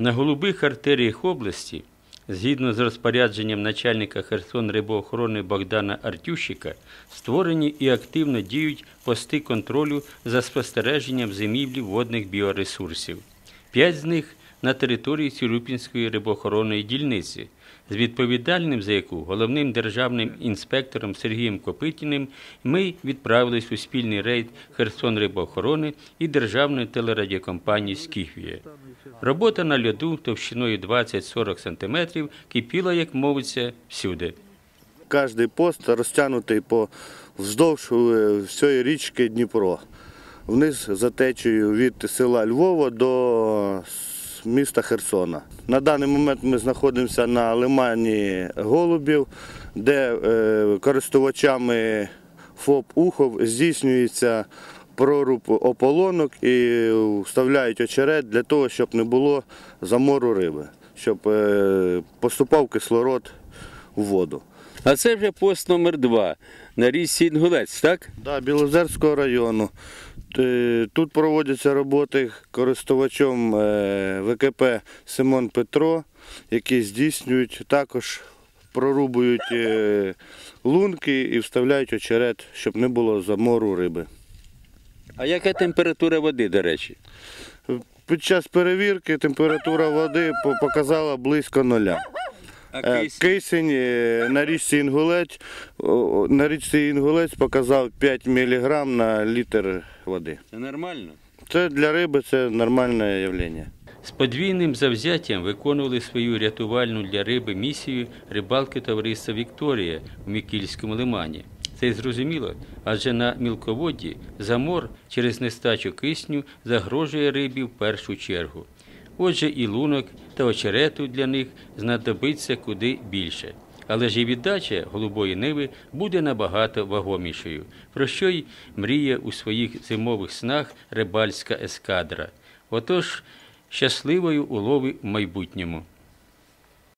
На голубих артеріях області, згідно з розпорядженням начальника Херсон рибоохорони Богдана Артющика, створені і активно діють пости контролю за спостереженням зимівлі водних біоресурсів. П'ять з них на території Сірупінської рибоохоронної дільниці, з відповідальним за яку головним державним інспектором Сергієм Копитіним ми відправились у спільний рейд Херсон рибоохорони і державної телерадіокомпанії Скіфія. Робота на льоду товщиною 20-40 см кипіла, як мовиться, всюди. Кожний пост розтягнутий по вздовж е, всієї річки Дніпро. Вниз за течею від села Львова до міста Херсона. На даний момент ми знаходимося на лимані Голубів, де е, користувачами ФОП Ухов здійснюється проруб ополонок і вставляють очерет для того, щоб не було замору риби, щоб е, поступав кислород в воду. А це вже пост номер два на річці Інгулець, так? Да, Білозерського району. Е, Тут проводяться роботи користувачом е, ВКП Симон Петро, які здійснюють також прорубують лунки і вставляють очерет, щоб не було замору риби. А яка температура води, до речі? Під час перевірки температура води показала близько нуля. А Е, Кисень е, на річці Інгулець, на річці Інгулець показав 5 мг на літр води. Це нормально? Це для риби це нормальне явлення. З подвійним завзяттям виконували свою рятувальну для риби місію рибалки товариства Вікторія у Мікільському лимані. Це й зрозуміло, адже на мілководді замор через нестачу кисню загрожує рибі в першу чергу. Отже, і лунок та очерету для них знадобиться куди більше. Але ж і віддача голубої ниви буде набагато вагомішою, про що й мріє у своїх зимових снах рибальська ескадра. Отож, щасливої улови в майбутньому.